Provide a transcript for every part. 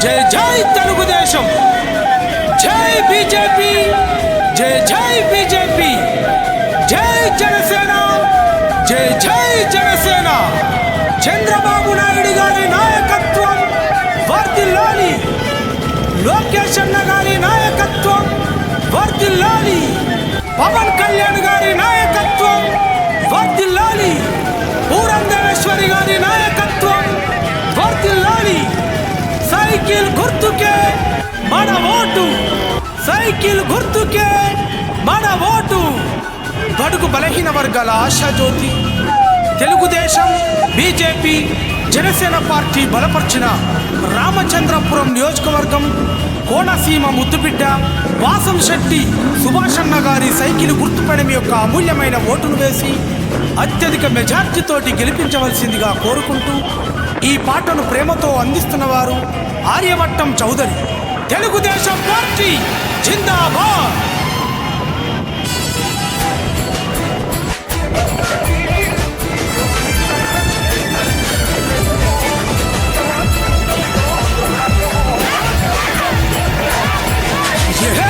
జై జై తెలుగుదేశం. జై బీజేపీ. జై జై బీజేపీ. జై జనసేన. జై జై జనసేన. చంద్రబాబు నాయుడు గారి నాయకత్వం వర్దిల్లాలి లోకేష్ అన్న గారి నాయకత్వం గుర్తుకే మన ఓటు. సైకిల్ గుర్తుకే మన ఓటు. బడుగు బలహీన వర్గాల ఆశాజ్యోతి. తెలుగుదేశం బీజేపీ జనసేన పార్టీ బలపరిచిన రామచంద్రపురం నియోజకవర్గం కోనసీమ ముద్దుబిడ్డ వాసం శెట్టి సుభాషన్న గారి సైకిల్ గుర్తుపడమి యొక్క అమూల్యమైన ఓటును వేసి అత్యధిక మెజార్టీతోటి గెలిపించవలసిందిగా కోరుకుంటూ ఈ పాటను ప్రేమతో అందిస్తున్న వారు ఆర్యవట్టం చౌదరి. తెలుగుదేశం పార్టీ జిందాబాద్!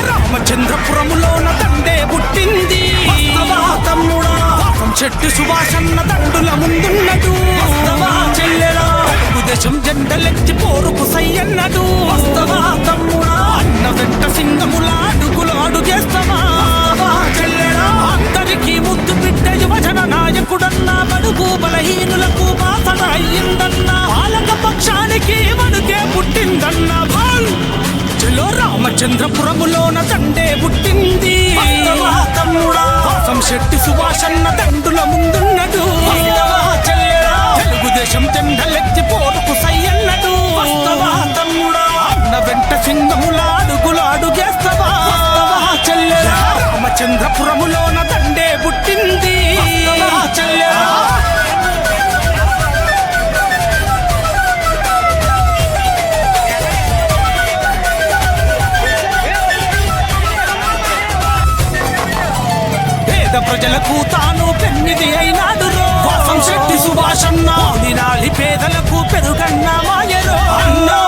రామచంద్రపురములోన దండే పుట్టింది. తమ్ముడా? చెట్టు సుభాషన్న దండుల వస్తవా చెల్లెలా? తెలుగుదేశం జెండలెత్తి పోరుకు సయ్యన్నడు. వస్తవా తమ్ముడా అన్న వెంట సింగముల అడుగులు అడుగేస్తవా చెల్లెలా అందరికీ ముద్దు బిడ్డ యువజన నాయకుడన్న బడుగు బలహీనులకు బాసట అయ్యిందన్న. పాలక పక్షానికి మనుకే పుట్టిందన్న. భాల్ చెలో రామచంద్రపురములోన దండే పుట్టింది. తమ్ముడా? శెట్టి సుభాషన్న దండుల ముందున్నడు రామచంద్రపురములోన దండే పుట్టింది. పేద ప్రజలకు తాను పెన్నిది అయినాడు రో. శెట్టి సుభాషన్న నినాలి పేదలకు పెరుగన్న మాయరో. అన్న.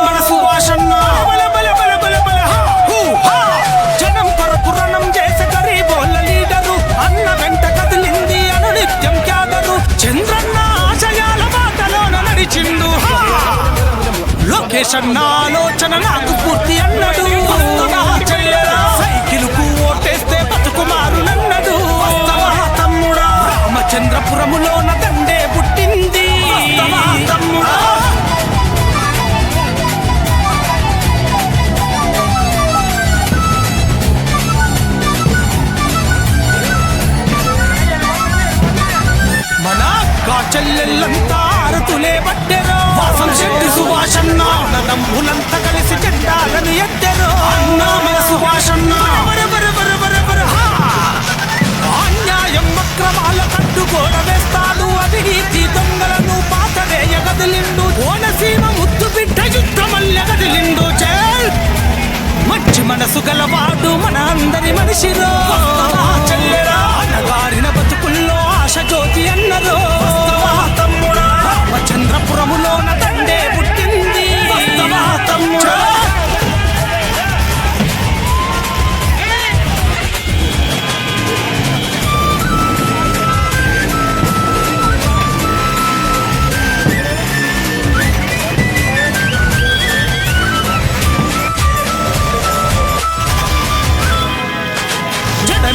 అన్న ఆలోచన నాకు పూర్తి అన్నడు. సైకిల్కు ఓటేస్తే బతుకుమారునన్నడు తమ్ముడా రామచంద్రపురములోన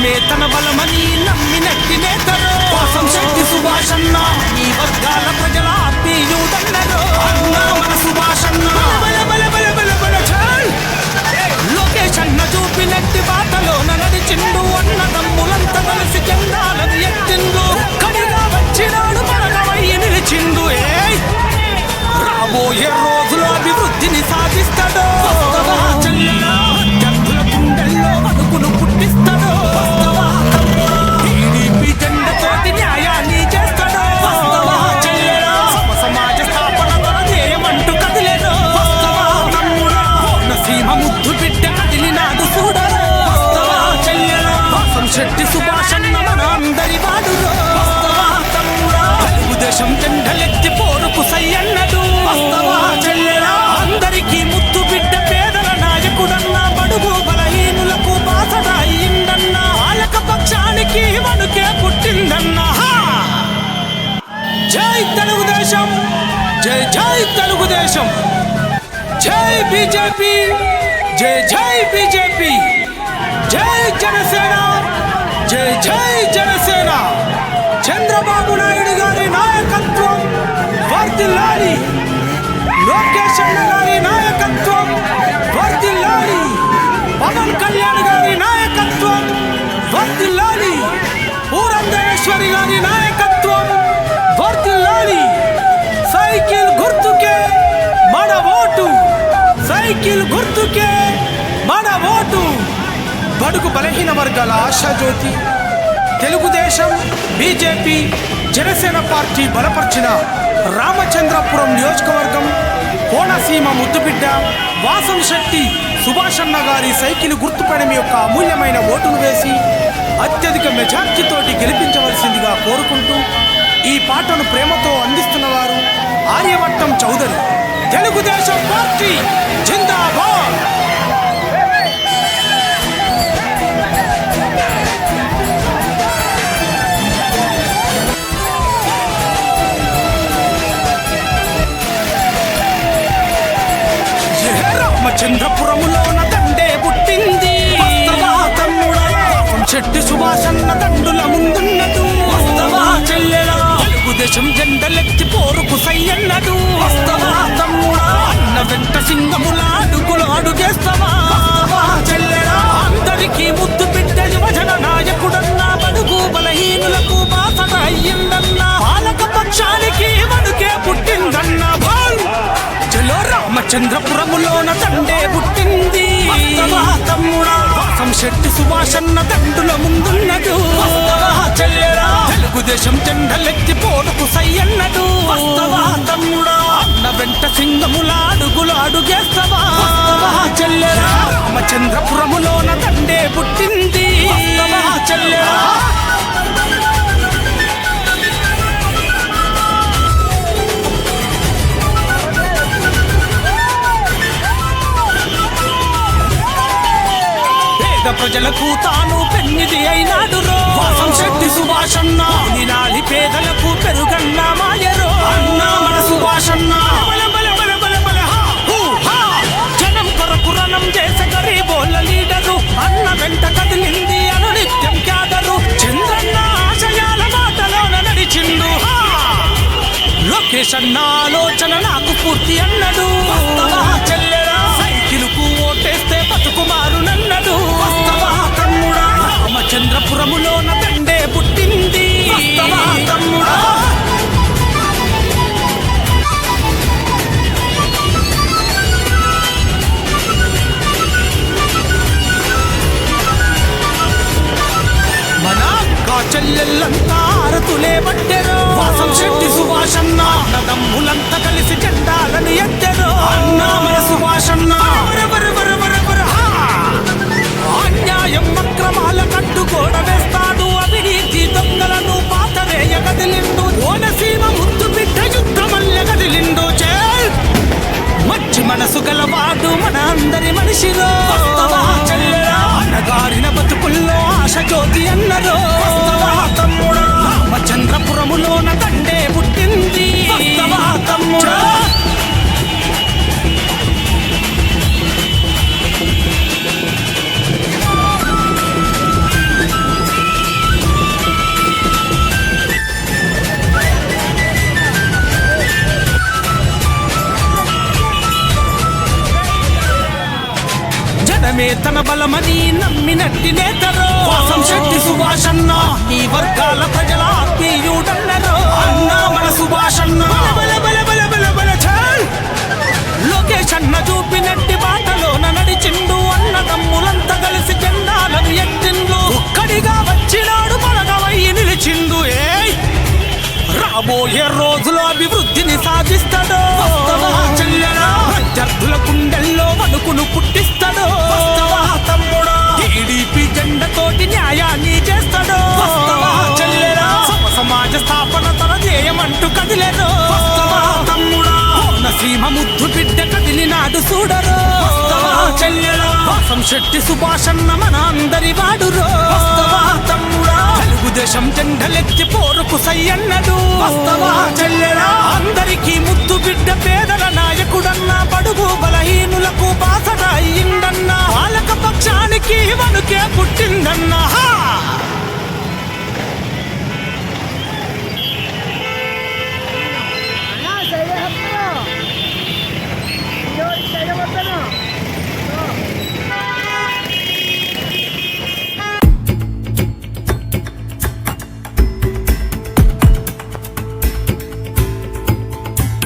జడమే తన బలమని నమ్మినట్టి నేతరు కోసం శక్తి సుభాషన్న ఈ వర్గాల ప్రజల ఆత్మీయుడన్నరు. అన్న మనసు జై తెలుగుదేశం జై బీజేపీ జై జై బీజేపీ జై జనసేన జై జై జనసేన చంద్రబాబు నాయుడు గారి నాయకత్వం వర్దిల్లాలి లోకేష్ అన్న గారి నాయకత్వం వర్దిల్లాలి పవన్ కళ్యాణ్ గారి నాయకత్వం వర్దిల్లాలి పూరంధరేశ్వరి గారి నాయకత్వం వర్దిల్లాలి సైకిల్ గుర్తుకే మన ఓటు సైకిల్ గుర్తుకే మన ఓటు. బడుగు బలహీన వర్గాల ఆశాజ్యోతి. తెలుగుదేశం బీజేపీ జనసేన పార్టీ బలపరిచిన రామచంద్రపురం నియోజకవర్గం కోనసీమ ముద్దుబిడ్డ వాసం శెట్టి సుభాషన్న గారి సైకిల్ గుర్తుపడమ యొక్క అమూల్యమైన ఓటును వేసి అత్యధిక మెజార్టీతోటి గెలిపించవలసిందిగా కోరుకుంటూ ఈ పాటను ప్రేమతో అందిస్తున్న వారు ఆర్యవట్టం చౌదరి. తెలుగుదేశం పార్టీ చెట్టు సుభాషన్న దండుల ముందున్నదు. వస్తవా చెల్లెలా? తెలుగుదేశం జెండలెత్తి పోరుకు సయ్యన్నడు వస్తవా తమ్ముడా? అన్న వెంట సింగముల అడుగులు అడుగేస్తవా? వస్తవా చెల్లెలా? అందరికీ ముద్దు బిడ్డ యువజన నాయకుడన్నా బడుగు బలహీనులకు బాసట అయ్యిందన్నా. పాలక పక్షానికి వడుకే పుట్టిందన్నా. బాల్! చలో రామచంద్రపురములోన తండే పుట్టింది. తమ్ముడా? శెట్టి సుభాషన్న దండుల ముందున్నడు. చెల్లెరా? తెలుగుదేశం జెండలెత్తి పోటుకు సయ్యన్నడు. తమ్ముడా? అన్న వెంట సింగముల అడుగులు అడుగేస్తవా చెల్లెరా? రామచంద్రపురములోన తండే పుట్టింది. చెల్లెరా? ప్రజలకు తాను పెన్నిది అయినాడు రో వాసం శెట్టి సుభాషన్న నినాలి పేదలకు పెరుగన్న మాయ. అక్క చెల్లెళ్ళంతా ఆరతులే పట్టెరు. వాసం శెట్టి సుభాషన్న. అన్నదమ్ములంతా కలిసి జెండాలను ఎత్తెరు. అన్నా మన సుభాషన్న! అన్యాయం అక్రమాల కట్టుకోడ వేస్తాడు. అవినీతి దొంగలను పాతరేయ కదిలిండు ఓనసీమ ముద్దు బిడ్డ యుద్ధమల్లె కదిలిండు చేల్ మంచి మనసు గలవాడు మన అందరి మనిషిలో. బలమని నమ్మినట్టి నేతరో. వాసం శెట్టి సుభాషన్న ఈ వర్గాల ప్రజల. కదిలినాడు చూడరు శెట్టి సుభాషన్న మన అందరి వాడురో. తమ్ముడా? తెలుగుదేశం జెండలెత్తి పోరుకు సయ్యన్నడు. అందరికీ ముద్దు బిడ్డ పేదల నాయకుడన్నా బడుగు బలహీనులకు బాసట అయ్యిందన్నా పాలక పక్షానికి వనుకే పుట్టిందన్నా!